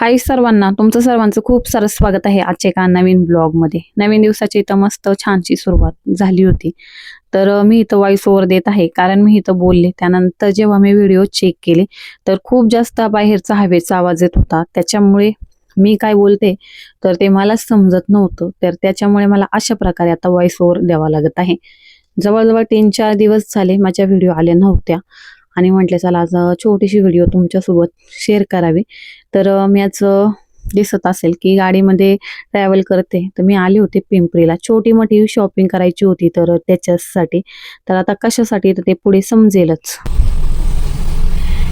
हाय सर्वांना तुमचं सर्वांचं खूप सारं स्वागत आहे आजच्या एका नवीन ब्लॉगमध्ये. नवीन दिवसाची इथं मस्त छानशी सुरुवात झाली होती. तर मी इथं वॉइस ओव्हर देत आहे कारण मी इथं बोलले त्यानंतर जेव्हा मी व्हिडिओ चेक केले तर खूप जास्त बाहेरचा हवेचा आवाज येत होता. त्याच्यामुळे मी काय बोलते तर ते मला समजत नव्हतं. तर त्याच्यामुळे मला अशा प्रकारे आता वॉइस ओव्हर द्यावा लागत आहे. जवळजवळ तीन चार दिवस झाले माझ्या व्हिडिओ आल्या नव्हत्या. आणि म्हटलं चला आज छोटीशी व्हिडिओ तुमच्यासोबत शेअर करावी. तर मी आज दिसत असेल की गाडीमध्ये ट्रॅव्हल करते. तर मी आले होते पिंपरीला. छोटी मोठी शॉपिंग करायची होती तर त्याच्यासाठी. तर आता कशासाठी? तर ते पुढे समजेलच.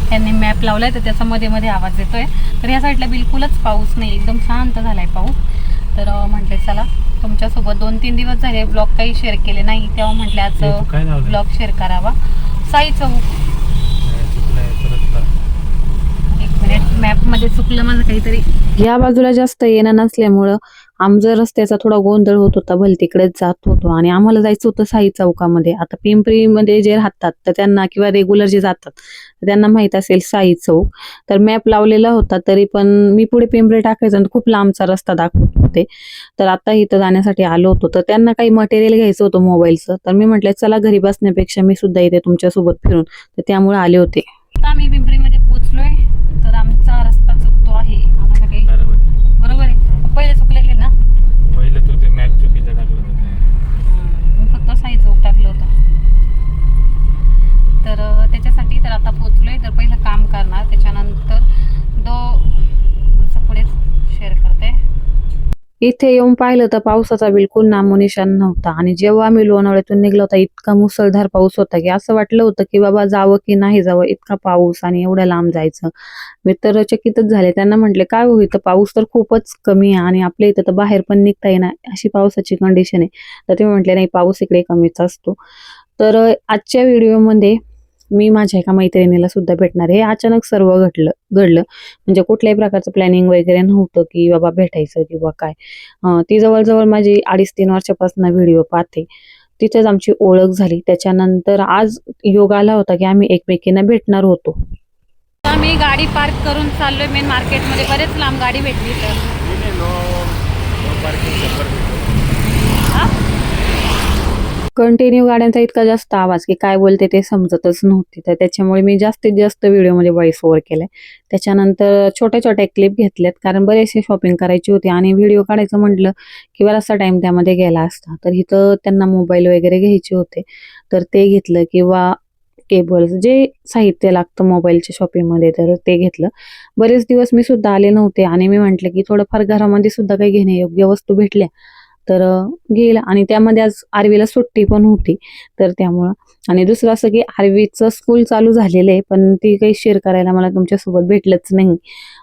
त्यांनी मॅप लावलाय तर त्याचा मध्ये मध्ये आवाज येतोय. तर या साईडला बिलकुलच पाऊस नाही. एकदम शांत झालाय पाऊस. तर म्हटले चला तुमच्यासोबत दोन तीन दिवस झाले ब्लॉग काही शेअर केले नाही. तेव्हा म्हटले आज हे? ब्लॉग शेअर करावा. साई चौक नाही, चुकलंय, परत लाव. एक मिनिट मॅपमध्ये चुकलं माझं काहीतरी. या बाजूला जास्त येणं नसल्यामुळं आमचा रस्त्याचा थोडा गोंधळ होत होता भल तिकडेच जात होतो आणि आम्हाला जायचं होतं साई चौकामध्ये. आता पिंपरीमध्ये जे राहतात तर त्यांना किंवा रेग्युलर जे जातात त्यांना माहीत असेल साई चौक. तर मॅप लावलेला होता तरी पण मी पुढे पिंपरी टाकायचं आणि खूप लांबचा रस्ता दाखवत होते. तर आता इथं जाण्यासाठी आलो होतो. तर त्यांना काही मटेरियल घ्यायचं होतं मोबाईलचं. तर मी म्हटलं चला घरी बसण्यापेक्षा मी सुद्धा इथे तुमच्यासोबत फिरून. तर त्यामुळे आले होते. आम्ही पिंपरीमध्ये पोहोचलोय तर आमचा रस्ता चुकतो आहे आम्हाला काही बरोबर आहे. बरोबर आहे पहिले चुकलेले ना पहिलं तू ते मॅप चुकीचं टाकलं होतं मी फक्त साई चौक टाकलं होतं तर अं, त्याच्यासाठी तर आता पोचलोय तर पहिलं काम करणार. त्याच्यानंतर दो पुढे शेअर करते. इथे येऊन पाहिलं तर पावसाचा बिलकुल नामोनिशान नव्हता. आणि जेव्हा आम्ही लोणावळ्यातून निघलो होता इतका मुसळधार पाऊस होता की असं वाटलं होतं की बाबा जावं की नाही जावं इतका पाऊस आणि एवढ्या लांब जायचं. मी तर चकितच झाले. त्यांना म्हटले काय होईल तर पाऊस तर खूपच कमी आहे आणि आपल्या इथं तर बाहेर पण निघता येणार अशी पावसाची कंडिशन आहे. तर ते म्हटले नाही पाऊस इकडे कमीच असतो. तर आजच्या व्हिडिओमध्ये मी माझ्या एका मैत्रिणीला सुद्धा भेटणार आहे. हे अचानक सर्व घडलं घडलं. म्हणजे कुठल्याही प्रकारचं प्लॅनिंग वगैरे नव्हतं की बाबा भेटायचं किंवा काय. ती जवळजवळ माझी अडीच तीन वर्षापासून व्हिडिओ पाहते. तिथेच आमची ओळख झाली. त्याच्यानंतर आज योग आला होता की आम्ही एकमेकींना भेटणार होतो. आम्ही गाडी पार्क करून चाललोय मेन मार्केटमध्ये बरेच लांब गाडी भेटली तर? कंटिन्यू गाड्यांचा इतका जास्त आवाज की काय बोलते ते समजतच नव्हते. तर त्याच्यामुळे मी जास्तीत जास्त व्हिडिओमध्ये व्हॉइस ओव्हर केलाय. त्याच्यानंतर छोट्या छोट्या क्लिप घेतल्यात कारण बरेचसे शॉपिंग करायची होती आणि व्हिडिओ काढायचं म्हटलं की बराचसा टाइम त्यामध्ये गेला असता. तर इथं त्यांना मोबाईल वगैरे घ्यायचे होते. तर ते घेतलं किंवा केबल्स जे साहित्य लागतं मोबाईलच्या शॉपिंगमध्ये तर ते घेतलं. बरेच दिवस मी सुद्धा आले नव्हते आणि मी म्हटलं की थोडंफार घरामध्ये सुद्धा काही घेणे योग्य वस्तू भेटल्या. तर गेला. आणि त्यामध्ये आज आरवीला सुट्टी पण होती. तर त्यामुळं. आणि दुसरं असं की आरवीचं स्कूल चालू झालेलं आहे पण ती काही शेअर करायला मला तुमच्यासोबत भेटलंच नाही.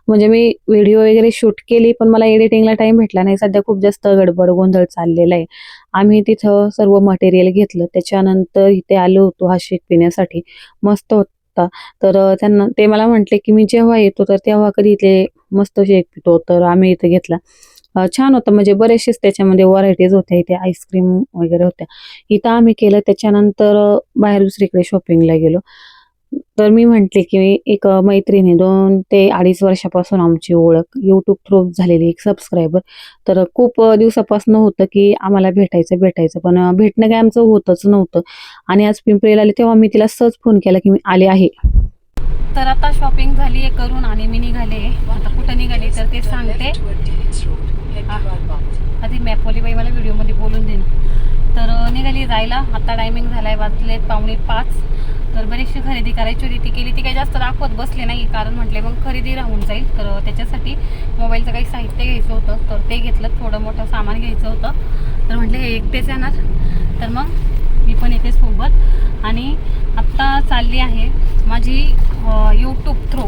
म्हणजे मी व्हिडिओ वगैरे शूट केली पण मला एडिटिंगला टाईम भेटला नाही. सध्या खूप जास्त गडबड गोंधळ चाललेला आहे. आम्ही तिथं सर्व मटेरियल घेतलं. त्याच्यानंतर इथे आलो होतो हा शेक पिण्यासाठी मस्त होता. तर त्यांना ते मला म्हटले की मी जेव्हा येतो तर तेव्हा कधी इथे मस्त शेक पितो तर आम्ही इथे घेतला. छान होतं. म्हणजे बरेचसेच त्याच्यामध्ये व्हरायटीज होत्या. इथे आईस्क्रीम वगैरे होत्या. इथं आम्ही केलं. त्याच्यानंतर बाहेर दुसरीकडे शॉपिंगला गेलो. तर मी म्हंटले की एक मैत्रिणी दोन ते अडीच वर्षापासून आमची ओळख युट्यूब थ्रू झालेली एक सबस्क्रायबर तर खूप दिवसापासून होतं की आम्हाला भेटायचं भेटायचं. पण भेटणं काय आमचं होतच नव्हतं. आणि आज पिंपरीला आले तेव्हा मी तिला सहज फोन केला की मी आले आहे. तर आता शॉपिंग झाली आहे करून आणि मी निघाले. आता कुठं निघाले तर ते सांगते. आ, आधी मॅपवाली बाई मला व्हिडिओमध्ये बोलून देईन. तर निघाली जायला. आता टायमिंग झाला आहे वाजले पावणे पाच. तर बरीचशी खरेदी करायची होती. ती केली ती काही जास्त दाखवत बसले नाही. कारण म्हटले मग खरेदी राहून जाईल. तर त्याच्यासाठी मोबाईलचं काही साहित्य घ्यायचं होतं. तर ते घेतलं. थोडं मोठं सामान घ्यायचं होतं. तर म्हटले हे एकटेच येणार. तर मग मी पण येते सोबत. आणि आत्ता चालली आहे माझी यूट्यूब थ्रू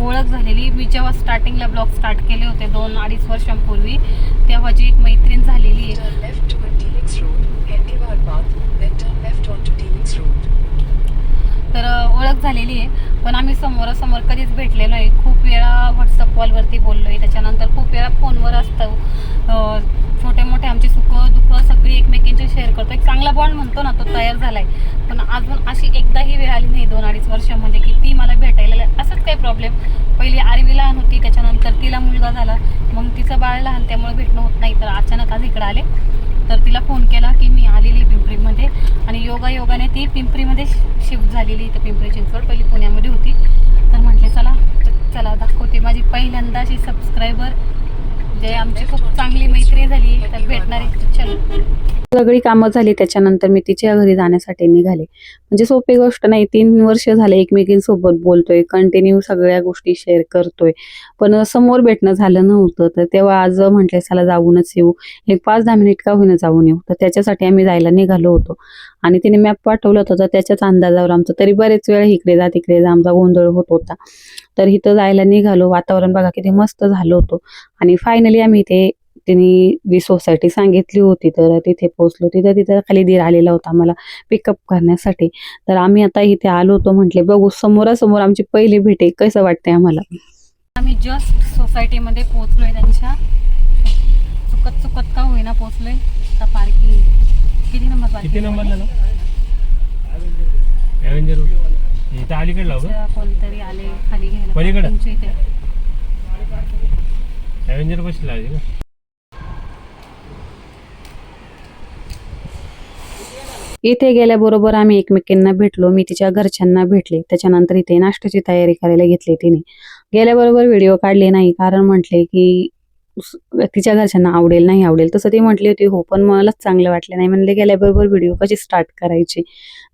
ओळख झालेली. मी जेव्हा स्टार्टिंगला ब्लॉग स्टार्ट केले होते दोन अडीच वर्षांपूर्वी तेव्हाची एक मैत्रीण झालेली. तर ओळख झालेली आहे. पण आम्ही समोरासमोर कधीच भेटलेलो आहे खूप वेळा व्हॉट्सअप कॉलवरती बोललो आहे त्याच्यानंतर खूप वेळा फोनवर असतं. छोटे मोठे आमची सुखं दुःख सगळी एकमेकींचे शेअर करतो. एक चांगला बॉन्ड म्हणतो ना तो तयार झालाय. पण अजून अशी एकदाही वेळ आली नाही दोन अडीच वर्षामध्ये म्हणजे की ती मला भेटायला असंच काही प्रॉब्लेम पहिली आरवी लहान होती त्याच्यानंतर तिला मुलगा झाला. मग तिचं बाळ लहान त्यामुळे भेटणं होत नाही. तर अचानक आज इकडे आले. तर तिला फोन केला की मी आलेली पिंपरीमध्ये. आणि योगा योगाने ती पिंपरीमध्ये शिफ्ट झालेली इथं पिंपरी चिंचवड पहिली पुण्यामध्ये होती. तर म्हटले चला तर चला दाखवते. माझी पहिल्यांदा अशी सबस्क्रायबर म्हणजे आमची खूप चांगली मैत्री झाली. तर भेटणारी चल सगळी कामं झाली त्याच्यानंतर मी तिच्या घरी जाण्यासाठी निघाले. म्हणजे सोपी गोष्ट नाही तीन वर्ष झाले एकमेकींसोबत बोलतोय कंटिन्यू सगळ्या गोष्टी शेअर करतोय. पण समोर भेटणं झालं नव्हतं तर तेव्हा आज म्हटलं चला जाऊनच येऊ. एक पाच दहा मिनिट का होईना जाऊन येऊ? तर त्याच्यासाठी आम्ही जायला निघालो होतो. आणि तिने मॅप पाठवलं होता तर त्याच्याच अंदाजावर आमचं तरी बरेच वेळ इकडे जा तिकडे जा आमचा गोंधळ होत होता. तर इथं जायला निघालो. वातावरण बघा किती मस्त झालं होतं. आणि फायनली आम्ही ते तिने जी सोसायटी सांगितली होती तर तिथे पोहोचलो तिथं तिथं खाली दीर आलेला होता आम्हाला पिकअप करण्यासाठी. तर आम्ही आता इथे आलो होतो म्हटले बघू समोरासमोर आमची पहिली भेट आहे कसं वाटतंय आम्हाला? आम्ही जस्ट सोसायटीमध्ये पोहोचलोय त्यांच्या. चुकत चुकत का होईना पोहोचलोय. आता पार्किंग किती नंबर किती parking? नंबरला ना ॲव्हेंजर इथं अलीकडे लाव का तुमचं कोणतरी आले खाली घ्यायला? तुमच्या इथे. ॲव्हेंजर कशी लावायची का इथे गेल्याबरोबर आम्ही एकमेकींना भेटलो मी तिच्या घरच्यांना भेटले त्याच्यानंतर इथे नाश्त्याची तयारी करायला घेतली तिने. गेल्याबरोबर व्हिडिओ काढले नाही कारण म्हटले की तिच्या घरच्यांना आवडेल नाही आवडेल तसं ती म्हटली होती हो पण मलाच चांगलं वाटलं नाही. म्हणले गेल्याबरोबर व्हिडिओ कशी स्टार्ट करायची?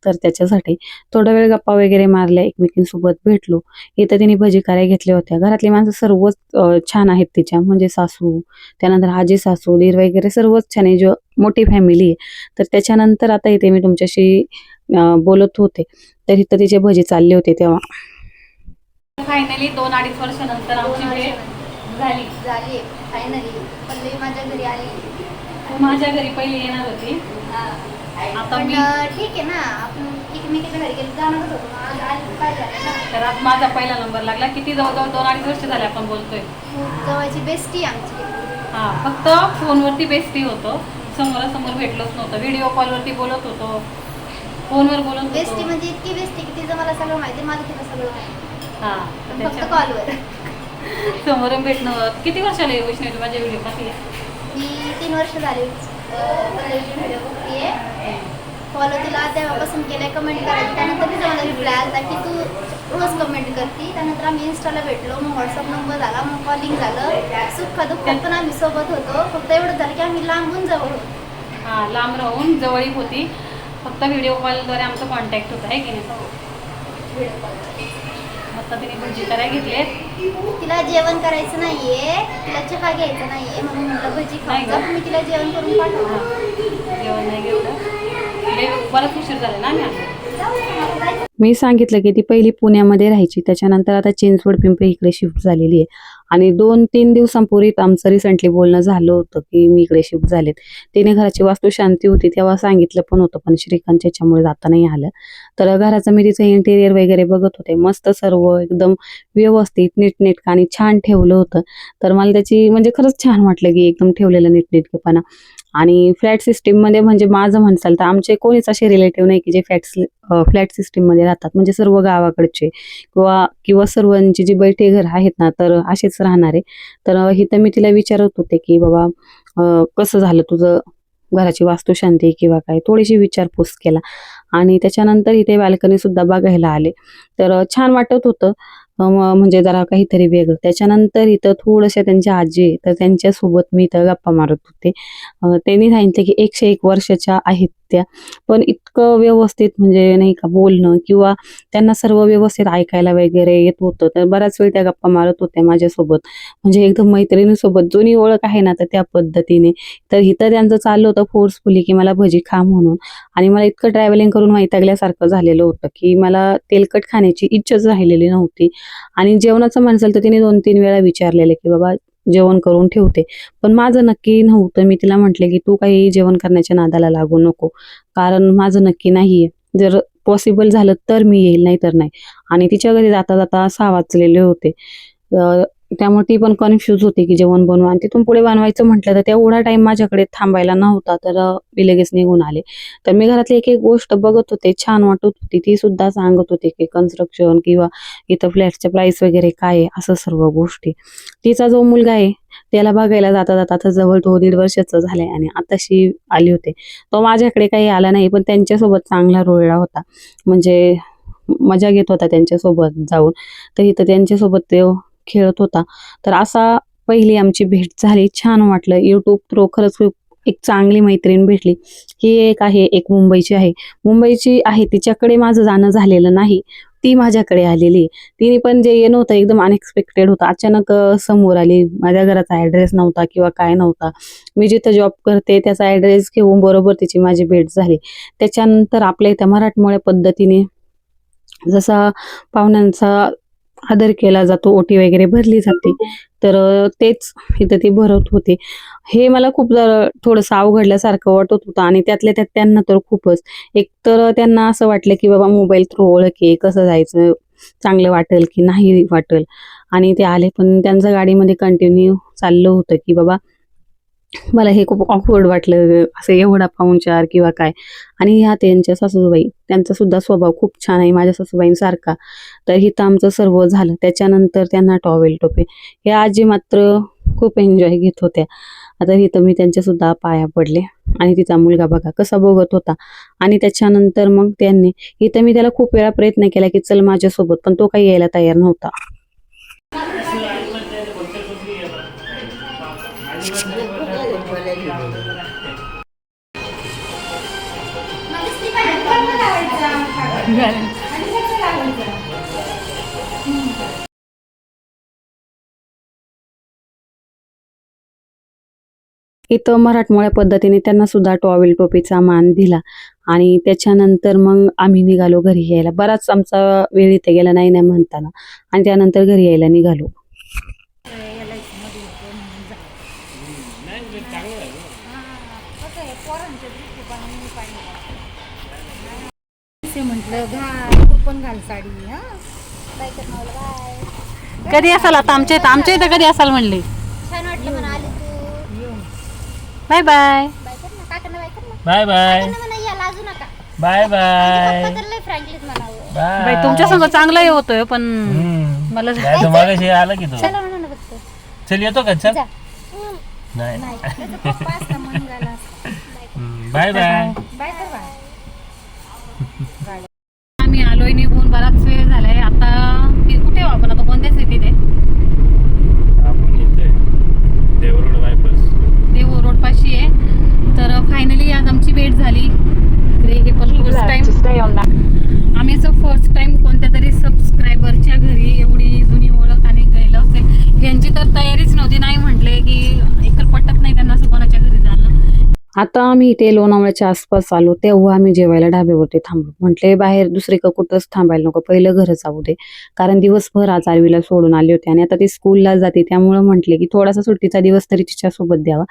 तर त्याच्यासाठी थोडा वेळ गप्पा वगैरे मारल्या एकमेकींसोबत भेटलो. इथं तिने भजी करायला घेतल्या होत्या. घरातली माणसं सर्वच छान आहेत तिच्या म्हणजे सासू त्यानंतर आजी सासू दीर वगैरे सर्वच छान आहे. जो मोठी फॅमिली आहे. तर त्याच्यानंतर आता इथे मी तुमच्याशी बोलत होते. तर इथं तिचे भजी चालले होते तेव्हा. फायनली दोन अडीच वर्षानंतर आमची भेट झाली. झाली. फायनली पल्लवी माझ्या घरी आली. तू माझ्या घरी पहिली येणार होती. आता पण मी अं, ठीक आहे ना आपण एकमेकीच्या घरी गेलो जाणारच होतो. मग आज आली काय झालं ना. तर आज माझा पहिला नंबर लागला. किती जवळजवळ दोन अडीच वर्ष झाले आपण बोलतोय. खूप जवळची बेस्टी आमची. हा फक्त फोनवरती बेस्टी होतो. समोरासमोर भेटलोच नव्हतं. व्हिडिओ कॉलवरती बोलत होतो. फोनवर बोलत बेस्टी होतो म्हणजे इतकी बेस्टी की तिचं मला सगळं माहिती माझं तिला सगळं माहिती हा तर फक्त त्याच्या कॉलवर समोरून भेटणं. किती वर्षाला आहे वैष्णवी माझ्या व्हिडिओ पाहते मी तीन वर्ष झाली व्हिडिओ बघतीये. फॉलो तिला तेव्हापासून केलंय कमेंट करायची त्यानंतर तिचा मला रिप्लाय आला की तू रोज कमेंट करते. त्यानंतर आम्ही इन्स्टाला भेटलो. मग व्हॉट्सअप नंबर झाला मग कॉलिंग झालं. सुख दुःखात पण आम्ही सोबत होतो. फक्त एवढं झालं की आम्ही लांबून जवळ होतो. हा लांब राहून जवळीक होती. फक्त व्हिडिओ कॉलद्वारे आमचा कॉन्टॅक्ट होता आहे की नाही? आता तिने भजी करायला घेतले तिला जेवण करायचं नाहीये तिला चहा घ्यायचा नाहीये म्हणून म्हटलं भजी खायचा का? मी तिला जेवण करून पाठवलं जेवण नाही घेतलं लय बराच उशीर झाला ना आम्ही. आलो. मी सांगितलं की ती पहिली पुण्यामध्ये राहायची त्याच्यानंतर आता चिंचवड पिंपरी इकडे शिफ्ट झालेली आहे. आणि दोन तीन दिवसांपूर्वी आमचं रिसेंटली बोलणं झालं होतं की मी इकडे शिफ्ट झालेत. तिने घराची वास्तू शांती होती तेव्हा सांगितलं पण होतं पण श्रीकांत याच्यामुळे जाता नाही आलं. तर घराचं मी तिचं इंटेरियर वगैरे बघत होते. मस्त सर्व एकदम व्यवस्थित नीटनेटकं आणि छान ठेवलं होतं. तर मला त्याची म्हणजे खरंच छान वाटलं की एकदम ठेवलेलं नीटनेटकेपणा. आणि फ्लॅट सिस्टीममध्ये म्हणजे माझं म्हणसाल तर आमचे कोणीच असे रिलेटिव्ह नाही की जे फ्लॅट फ्लॅट सिस्टीममध्ये राहतात. म्हणजे सर्व गावाकडचे किंवा किंवा सर्वांची जी बैठे घर आहेत ना तर असेच राहणारे. तर इथं मी तिला विचारत होते की बाबा कसं झालं तुझं घराची वास्तुशांती किंवा काय? थोडीशी विचारपूस केला. आणि त्याच्यानंतर इथे बाल्कनी सुद्धा बघायला आले. तर छान वाटत होतं. म्हणजे जरा काहीतरी वेगळं. त्याच्यानंतर इथं थोडंशा त्यांच्या आजी तर त्यांच्यासोबत मी इथं गप्पा मारत होते. त्यांनी सांगितलं की एकशे एक वर्षाच्या आहेत. त्या पण इतकं व्यवस्थित म्हणजे नाही का बोलणं किंवा त्यांना सर्व व्यवस्थित ऐकायला वगैरे येत होतं. तर बऱ्याच वेळ त्या गप्पा मारत होत्या माझ्यासोबत. म्हणजे एकदम मैत्रिणीसोबत. जुनी ओळख आहे ना तर त्या पद्धतीने. तर इथं त्यांचं चाललं होतं फोर्सफुली की मला भजी खा म्हणून. आणि मला इतकं ट्रॅव्हलिंग करून वैतागल्यासारखं झालेलं होतं की मला तेलकट खाण्याची इच्छाच राहिलेली नव्हती. आणि जेवणाचं म्हणसाल तर तिने दोन तीन वेळा विचारलेलं की बाबा जेवण करून ठेवते. पण माझं नक्की नव्हतं. मी तिला म्हटले की तू काही जेवण करण्याच्या नादाला लागू नको. कारण माझं नक्की नाहीये. जर पॉसिबल झालं तर मी येईल नाही तर नाही. आणि तिच्या घरी जाता जाता सहा वाजलेले होते. त्यामुळे ती पण कन्फ्यूज होती की जेवण बनवा. आणि तिथून पुढे बनवायचं म्हटलं तर तेवढा टाइम माझ्याकडे थांबायला नव्हता तर मी लगेच निघून आले. तर मी घरातली एक एक गोष्ट बघत होते छान वाटत होती. ती सुद्धा सांगत होती की कन्स्ट्रक्शन किंवा इथं फ्लॅटचे प्राईस वगैरे काय आहे असं सर्व गोष्टी. तिचा जो मुलगा आहे त्याला बघायला जाता जाता आता जवळ तो दीड वर्षाचा झालाय आणि आताशी आली होते. तो माझ्याकडे काही आला नाही पण त्यांच्यासोबत चांगला रोळला होता. म्हणजे मजा घेत होता त्यांच्यासोबत जाऊन. तर इथं त्यांच्यासोबत ते खेळत होता. तर असा पहिली आमची भेट झाली. छान वाटलं. युट्यूब थ्रू खरंच खूप एक चांगली मैत्रीण भेटली. ही एक आहे एक मुंबईची आहे. मुंबईची आहे तिच्याकडे माझं जाणं झालेलं नाही. ती माझ्याकडे आलेली. आहे. तिने पण जे येणं होतं एकदम अनएक्सपेक्टेड होतं. अचानक समोर आली. माझ्या घराचा ॲड्रेस नव्हता किंवा काय नव्हता. मी जिथं जॉब करते त्याचा ॲड्रेस घेऊन बरोबर तिची माझी भेट झाली. त्याच्यानंतर आपल्या इथं मराठमोळ्या पद्धतीने जसा पाहुण्यांचा आदर केला जातो ओटी वगैरे भरली जाते. तर तेच इथं ती भरत होते. हे मला खूप थोडंसं अवघडल्यासारखं वाटत होतं आणि त्यातल्या त्यात त्यांना तर खूपच. एक तर त्यांना असं वाटलं की बाबा मोबाईल थ्रू ओळखे कसं जायचं चांगलं वाटेल की नाही वाटेल. आणि ते आले पण त्यांचं गाडीमध्ये कंटिन्यू चाललं होतं की बाबा मला हे खूप ऑकवर्ड वाटलं असं एवढा पाहुणचार किंवा काय. आणि ह्या त्यांच्या सासूबाई त्यांचा सुद्धा स्वभाव खूप छान आहे माझ्या सासूबाईंसारखा. तर इथं आमचं सर्व झालं. त्याच्यानंतर त्यांना टॉवेल टोपे. हे आजी मात्र खूप एन्जॉय घेत होत्या. आता इथं मी त्यांच्यासुद्धा पाया पडले. आणि तिचा मुलगा बघा कसा बघत होता. आणि त्याच्यानंतर मग त्यांनी इथं मी त्याला खूप वेळा प्रयत्न केला की चल माझ्यासोबत पण तो काही यायला तयार नव्हता. इथं मराठमोळ्या पद्धतीने त्यांना सुद्धा टॉवेल टोपीचा मान दिला. आणि त्याच्यानंतर मग आम्ही निघालो घरी यायला. बराच आमचा वेळ इथे गेला नाही नाही म्हणताना. आणि त्यानंतर घरी यायला निघालो. म्हटलं घाल तू पण घाल साडी हा? बाय कर मला बाय. कधी असाल आता? आमच्या इथं आमच्या इथं कधी असाल म्हणले? छान वाटलं म्हणा आली तू. Bye bye. बाय कर ना काकांना बाय कर ना. Bye bye. काकांना म्हणा या लाजू नका. बाय बाय पप्पा तर लय फ्रँकलीच म्हणावं बाई तुमच्या संग चांगला हे होतोय पण हम्म. मला काय तो मागाशी आला की तो. चला म्हणा ना फक्त. चल येतो का? चल. जा. नाही. त्याचा पप्पा असता मन झाला असता. हम्म, बाय. Bye bye. कर कोणत्या सिटीत आहे? आपण येतोय देवरोड बायपास. देव रोड पाशी आहे. तर फायनली आज आमची भेट झाली. हे पण फर्स्ट टाइम आम्ही असं फर्स्ट टाइम कोणत्या तरी सबस्क्रायबरच्या घरी एवढी जुनी ओळख आणि गेलं असेल यांची तर तयारीच नव्हती. नाही म्हटले की एकतर पटत नाही त्यांना असं कोणाच्या घरी जाणं आता आम्ही इथे लोणावळ्याच्या आसपास आलो तेव्हा आम्ही जेवायला ढाब्यावरती थांबलो. म्हटले बाहेर दुसरीकडे कुठंच थांबायला नको पहिलं घरच जाऊ दे. कारण दिवसभर आज आरवीला सोडून आले होते आणि आता ती स्कूलला जाते त्यामुळं म्हटले की थोडासा सुट्टीचा दिवस तरी तिच्यासोबत द्यावा.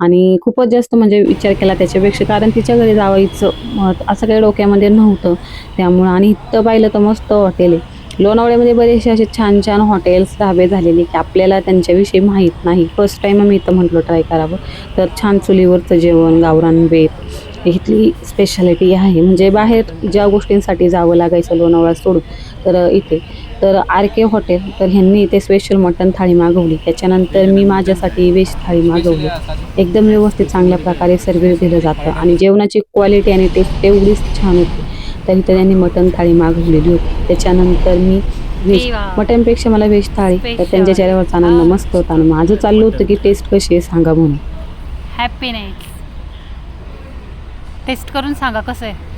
आणि खूपच जास्त म्हणजे विचार केला त्याच्यापेक्षा कारण तिच्या घरी जावायचं असं काही डोक्यामध्ये नव्हतं त्यामुळं. आणि इथं पाहिलं तर मस्त हॉटेल आहे. लोणावळ्यामध्ये बरेचसे असे छान छान हॉटेल्स ढाबे झालेले की आपल्याला त्यांच्याविषयी माहीत नाही. फर्स्ट टाईम आम्ही इथं म्हटलो ट्राय करावं. तर छान चुलीवरचं जेवण गावरान बेत इथली स्पेशालिटी आहे. म्हणजे बाहेर ज्या गोष्टींसाठी जावं लागायचं लोणावळा सोडून तर इथे. तर आर के हॉटेल तर ह्यांनी इथे स्पेशल मटन थाळी मागवली. त्याच्यानंतर मी माझ्यासाठी व्हेज थाळी मागवली. एकदम व्यवस्थित चांगल्या प्रकारे सर्व्हिस दिलं जातं. आणि जेवणाची क्वालिटी आणि टेस्ट तेवढीच छान होती. तर इथं त्यांनी मटन थाळी मागवलेली होती. त्याच्यानंतर मी व्हेज वा. मटनपेक्षा मला व्हेज थाळी. तर. त्यांच्या चेहऱ्यावरचा आनंद मस्त होता. आणि माझं चाललं होतं की टेस्ट कशी आहे सांगा म्हणून. हॅपी नाईट टेस्ट करून सांगा कसं आहे.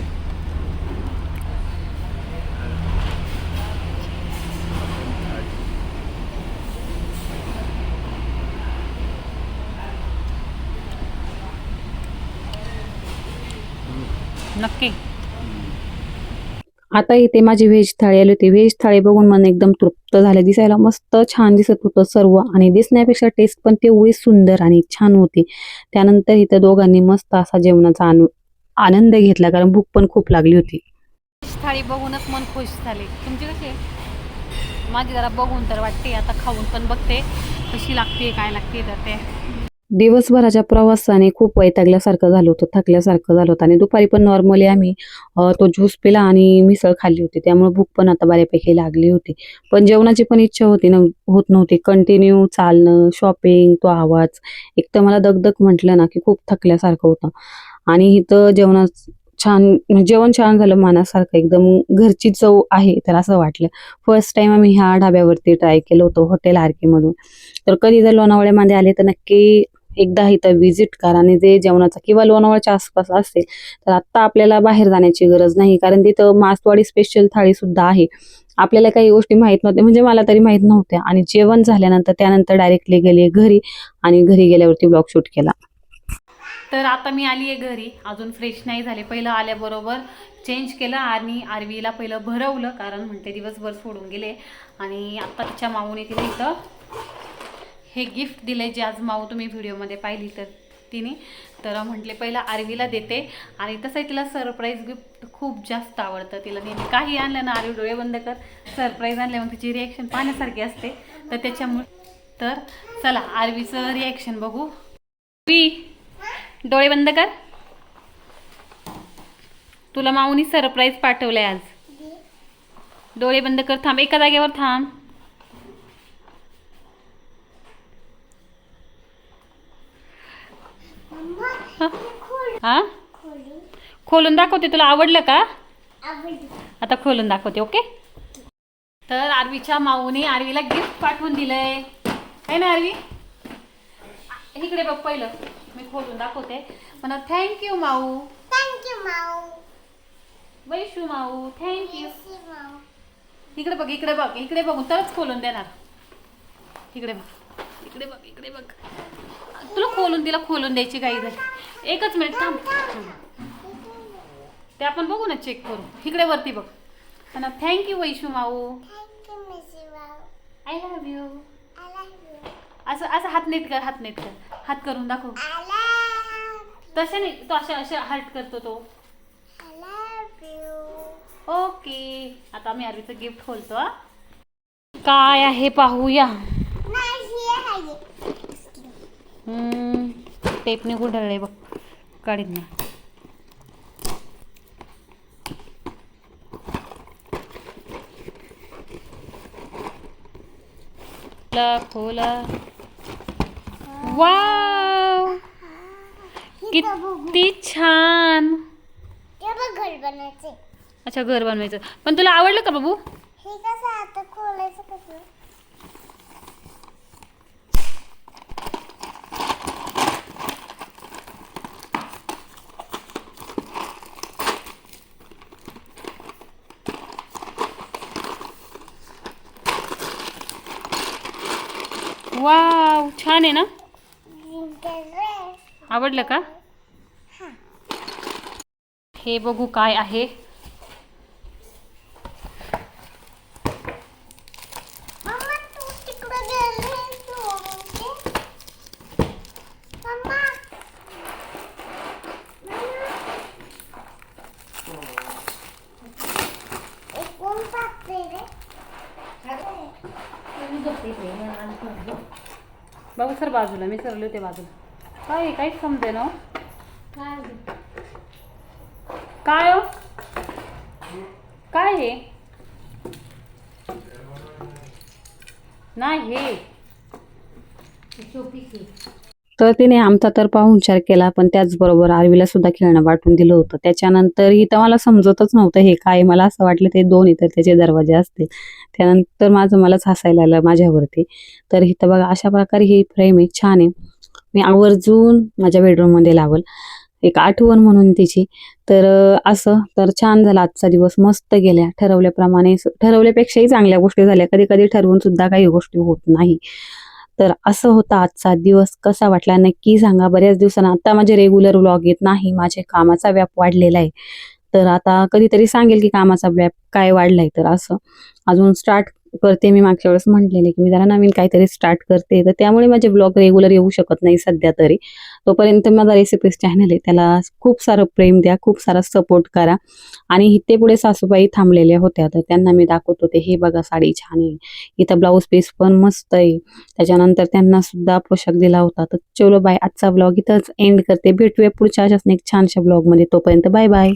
नक्की. आता इथे माझी व्हेज थाळी आली होती. व्हेज थाळी बघून मन एकदम तृप्त झाले. दिसायला मस्त छान दिसत होतं सर्व आणि दिसण्यापेक्षा टेस्ट पण तेवढी सुंदर आणि छान होती. त्यानंतर इथं दोघांनी मस्त असा जेवणाचा आनंद घेतला कारण भूक पण खूप लागली होती. थाळी बघूनच मन खुश झाले. तुमची कशी माझी जरा बघून तर वाटते. आता खाऊन पण बघते. कशी लागते काय लागते तर ते. दिवसभराच्या प्रवासाने खूप वैतागल्यासारखं झालं होतं थकल्यासारखं झालं होतं. आणि दुपारी पण नॉर्मली आम्ही तो ज्यूस पिला आणि मिसळ खाल्ली होती. त्यामुळे भूक पण आता बऱ्यापैकी लागली होती. पण जेवणाची पण इच्छा होती न होत नव्हती. कंटिन्यू चालणं शॉपिंग तो आवाज. एक तर मला दगदग म्हटलं ना की खूप थकल्यासारखं होतं. आणि इथं जेवणा छान जेवण छान झालं मनासारखं. एकदम घरची चव आहे तर असं वाटलं. फर्स्ट टाइम आम्ही ह्या ढाब्यावरती ट्राय केलं होतं हॉटेल आरकेमधून तर कधी जर लोणावळ्यामध्ये आले तर नक्की एकदा इथं व्हिजिट करा आणि जे जेवणाचा किंवा लोणावळ्याच्या आसपास असेल तर आत्ता आपल्याला बाहेर जाण्याची गरज नाही. कारण तिथं मासवाडी स्पेशल थाळी सुद्धा आहे. आपल्याला काही गोष्टी माहीत नव्हत्या म्हणजे मला तरी माहीत नव्हत्या. आणि जेवण झाल्यानंतर त्यानंतर डायरेक्टली गेले घरी आणि घरी गेल्यावरती ब्लॉग शूट केला. तर आता मी आली आहे घरी. अजून फ्रेश नाही झाले. पहिलं आल्याबरोबर चेंज केलं आणि आरवीला पहिलं भरवलं. कारण म्हणते दिवसभर सोडून गेले. आणि आत्ता तिच्या माऊने तिला इथं. हे गिफ्ट दिलंय जे आज माऊ तुम्ही व्हिडिओमध्ये पाहिली तर तिने. तर म्हटले पहिलं आरवीला देते. आणि तसंही तिला सरप्राईज गिफ्ट खूप जास्त आवडतं. तिला नेहमी काही आणलं ना आरवी डोळे बंद कर. सरप्राईज आणले मग तिची रिॲक्शन पाहण्यासारखी असते. तर त्याच्यामुळे तर चला आरवीचं रिॲक्शन बघू. वी डोळे बंद कर. तुला माऊनी सरप्राईज पाठवलंय आज. डोळे बंद कर थांब. एका जागेवर थांब. हा? खोलून दाखवते तुला आवडलं का? आता खोलून दाखवते ओके? तर आरवीच्या माऊने आरवीला गिफ्ट पाठवून दिलंय. आहे ना आरवी? इकडे बघ पहिलं. मी खोलून दाखवते. म्हणा थँक्यू माऊ. थँक्यू माऊ. वैशू माऊ थँक्यू इकडे बघ इकडे बघ इकडे बघून तरच खोलून देणार. इकडे बघ इकडे बघ इकडे बघ. तुला खोलून तिला खोलून द्यायची काही झाली एकच मिनिट थांब. ते आपण बघू ना चेक करू. इकडे वरती बघ. म्हणा थँक्यू वैशू माऊ. आय लव्ह यू असं असं हात नीट कर हात नीट कर. हात करून दाखव. तसे नाही तो अशा अशा हार्ट करतो तो. ओके आता आम्ही आरवीचं गिफ्ट खोलतो. काय आहे पाहूया. टेपने गुंडाळले बघ. काढीन ना खोला खोला वाव! किती छान! घर बनायचे अच्छा घर बनवायचं. पण तुला आवडलं का बाबू? हे कसं आता खोलायचं कसं वाव छान आहे ना? आवडलं का? हे. बघू काय आहे मम्मा तू तिकडे गेली मम्मा कोण पाहते रे बाबू सर बाजूला मी सरले होते बाजूला. काय? काहीच समजे ना? काय? हो? काय हे? नाही हे. तर तिने आमचा तर पाहुणचार केला पण त्याचबरोबर आरवीला सुद्धा खेळणं वाटून दिलं होतं. त्याच्यानंतर तर मला समजतच नव्हतं हे काय मला असं वाटलं ते दोन इतर त्याचे दरवाजे असतील. त्यानंतर माझं मलाच हसायला आलं माझ्यावरती. तर इथं बघा अशा प्रकारे ही फ्रेम आहे. छान आहे. मी आवर्जून माझ्या बेडरूममध्ये लावल. एक आठवण म्हणून तिची. तर असं. तर छान झाला आजचा दिवस. मस्त गेल्या. ठरवल्याप्रमाणे ठरवल्यापेक्षाही चांगल्या गोष्टी झाल्या. कधी कधी ठरवून सुद्धा काही गोष्टी होत नाही. तर असं होता आजचा दिवस. कसा वाटला नक्की सांगा. बऱ्याच दिवसांना आता माझे रेग्युलर व्लॉग येत नाही. माझे कामाचा व्याप वाढलेला आहे. तर आता कधीतरी सांगेल की कामाचा व्याप काय वाढलाय तर असं. अजून स्टार्ट करते मी मागच्या वेळेस म्हटलेले की मी जरा नवीन काहीतरी स्टार्ट करते. तर त्यामुळे माझे ब्लॉग रेग्युलर येऊ शकत नाही सध्या तरी. तोपर्यंत माझा रेसिपीज चॅनल आहे त्याला खूप सारं प्रेम द्या खूप सारा सपोर्ट करा. आणि इथे पुढे सासूबाई थांबलेल्या होत्या तर त्यांना मी दाखवत होते हे बघा साडी छान आहे. इथं ब्लाऊज पीस पण मस्त आहे. त्याच्यानंतर त्यांना सुद्धा पोशाख दिला होता. तर चलो बाय आजचा ब्लॉग इथंच एंड करते. भेटूया पुढच्या अशाच एक छानशा ब्लॉगमध्ये तोपर्यंत बाय बाय